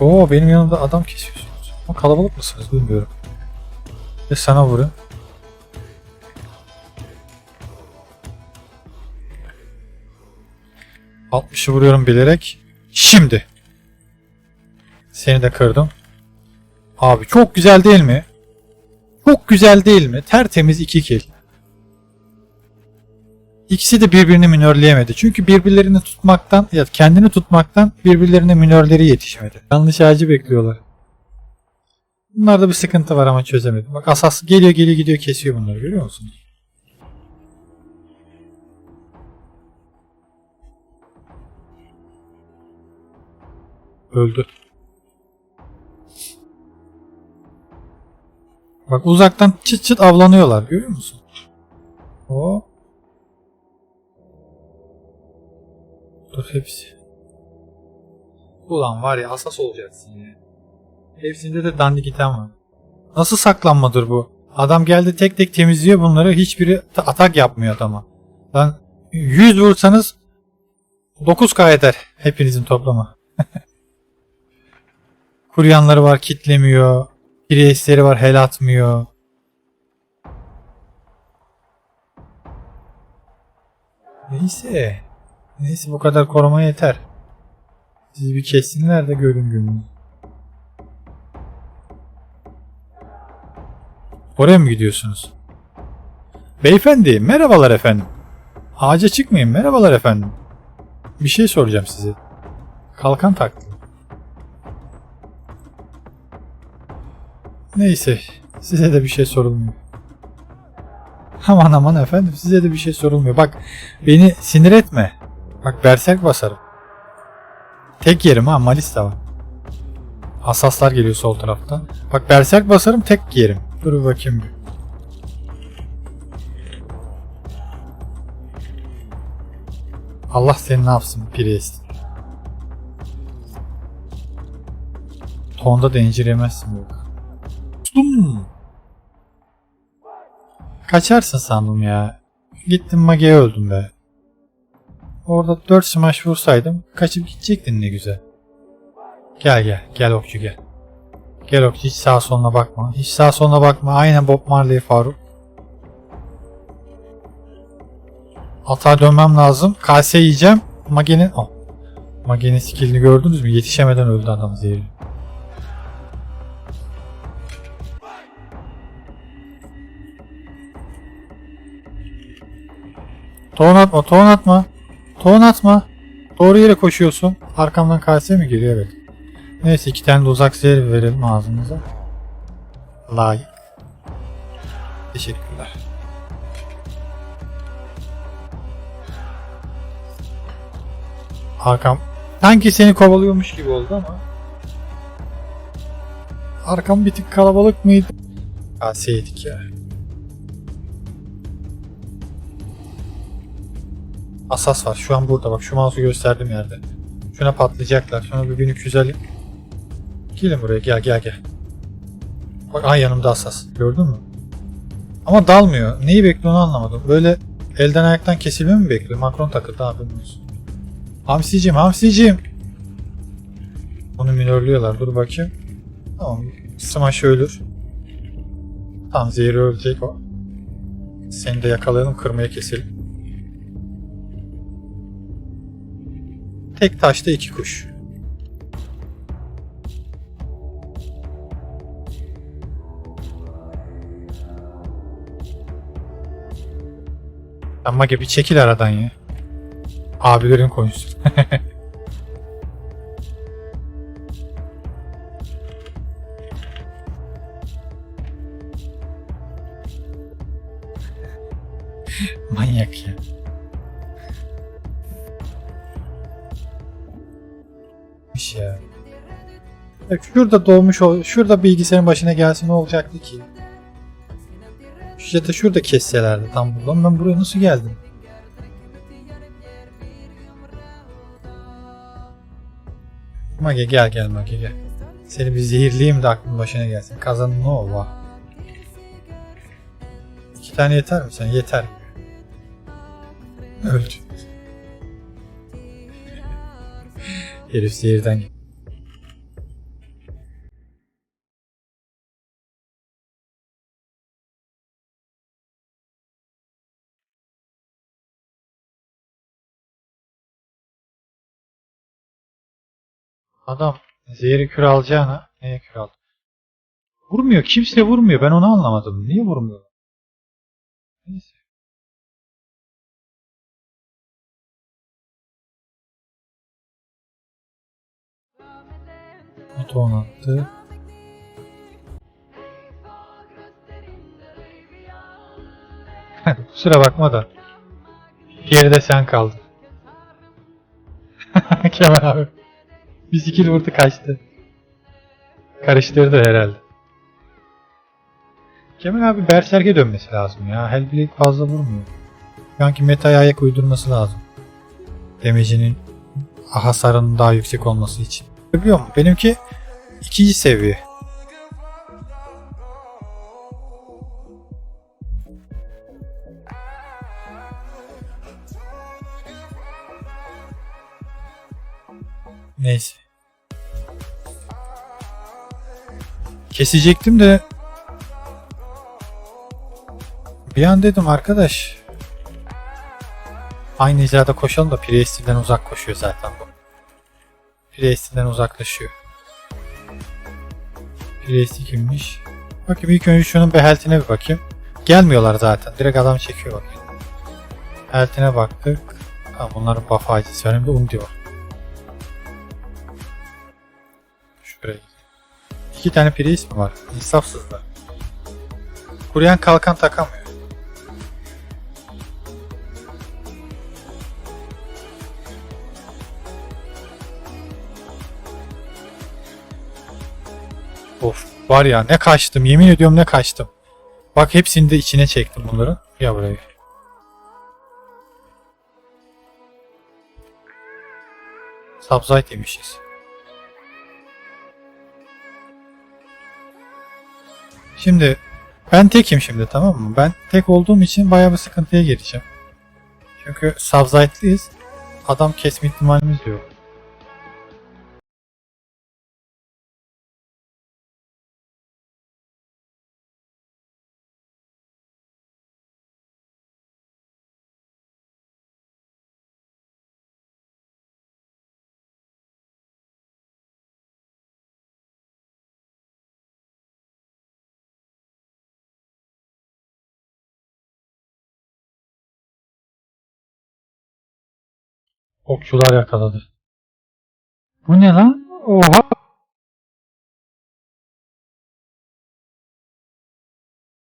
Oo benim yanımda adam kesiyorsunuz. Ama kalabalık mısınız bilmiyorum. Ve sana vurun. Altmışı vuruyorum bilerek. Şimdi. Seni de kırdım. Abi çok güzel değil mi? Çok güzel değil mi? Tertemiz iki kill. İkisi de birbirini minörleyemedi. Çünkü birbirlerini tutmaktan ya kendini tutmaktan birbirlerine minörleri yetişmedi. Yanlış ağacı bekliyorlar. Bunlarda bir sıkıntı var ama çözemedim. Bak asas geliyor geliyor gidiyor kesiyor bunları görüyor musun? Öldü. Bak uzaktan çıt çıt avlanıyorlar görüyor musun? O. Dur hepsi. Ulan var ya asas olacaksın ya. Hepsinde de dandik item var. Nasıl saklanmadır bu? Adam geldi tek tek temizliyor bunları. Hiçbiri ta- atak yapmıyor adama. Lan 100 vursanız 9k eder hepinizin toplamı. Kuryanları var kitlemiyor. Priestleri var hel atmıyor. Neyse. Neyse bu kadar koruma yeter. Sizi bir kessinler de görün gününü. Oraya mı gidiyorsunuz? Beyefendi, merhabalar efendim. Ağaca çıkmayın, merhabalar efendim. Bir şey soracağım size. Kalkan taktım. Neyse, size de bir şey sorulmuyor. Aman aman efendim, size de bir şey sorulmuyor. Bak, beni sinir etme. Bak berserk basarım. Tek yerim ha, malis de var. Asaslar geliyor sol taraftan. Bak berserk basarım tek yerim. Dur bakayım bir. Allah seni ne yapsın Priest. Tonda da incir yemezsin bu. Dostum. Kaçarsın sandım ya. Gittim Mage'ye öldüm be. Orada 4 smash vursaydım kaçıp gidecektin ne güzel. Gel gel gel okçu gel. Gel okçu hiç sağa soluna bakma. Hiç sağa soluna bakma. Aynen Bob Marley Faruk. Atağa dönmem lazım. Kase yiyeceğim. Mage'nin... Oh. Mage'nin skillini gördünüz mü? Yetişemeden öldü adam zehirli. Tohum atma, tohum atma. Tohum atma. Doğru yere koşuyorsun. Arkamdan kase mi geliyor? Evet. Neyse iki tane de uzak zehir verelim ağzınıza. Layık. Teşekkürler. Arkam sanki seni kovalıyormuş gibi oldu ama. Arkam bir tık kalabalık mıydı? Kase yedik ya. Asas var. Şu an burada bak. Şu mouse'u gösterdiğim yerde. Şuna patlayacaklar. Sonra bir 1350. Gelin buraya. Gel gel gel. Bak ay yanımda asas. Gördün mü? Ama dalmıyor. Neyi bekliyor onu anlamadım. Böyle elden ayaktan kesilme mi bekliyor? Makron takıldı abi olsun. Hamsicim hamsicim. Onu minörlüyorlar. Dur bakayım. Tamam. Smash ölür. Tamam zehri ölecek o. Seni de yakalayalım kırmaya keselim. Tek taşta iki kuş. Ama gibi çekil aradan ya. Abilerin konuşsun. Manyak ya. Ya Şurada doğmuş ol, şurada bilgisayarın başına gelse ne olacaktı ki? Ya da şurada kesselerdi tam buradan. Ben buraya nasıl geldim? Mage gel gel Mage gel. Seni bir zehirleyeyim de aklın başına gelsin. Kazanın ne ol va? İki tane yeter mi sen? Yeter. Öldü. Herif zehirden Adam zehri kür alacağına neye kür aldı? Vurmuyor. Kimse vurmuyor. Ben onu anlamadım. Niye vurmuyor? Neyse. Oton attı. Kusura bakma da. Geride sen kaldın. Kemal abi. Bir skill vurdu kaçtı. Karıştırdı herhalde. Kemal abi Berserk'e dönmesi lazım ya. Hellblade fazla vurmuyor. Şu anki metaya ayak uydurması lazım. Demecinin hasarının daha yüksek olması için. Biliyor musun? Benimki ikinci seviye. Neyse. Kesecektim de bir an dedim arkadaş aynı hizada koşalım da Priest'den uzak koşuyor zaten bu. Priest'den uzaklaşıyor. Priest kimmiş? Bakayım ilk önce şunun bir bir bakayım. Gelmiyorlar zaten. Direkt adam çekiyor bakayım. Health'ine baktık. Tamam bunların buff acısı. Önümde Undi var. İki tane Priest mi var? İnsafsızlar. Kuruyan kalkan takamıyor. Of var ya ne kaçtım yemin ediyorum ne kaçtım. Bak hepsini de içine çektim bunları. Ya buraya. Subside yemişiz. Şimdi ben tekim şimdi tamam mı? Ben tek olduğum için bayağı bir sıkıntıya gireceğim. Çünkü Subside'lıyız. Adam kesme ihtimalimiz yok. Okçular yakaladı. Bu ne lan? Oha!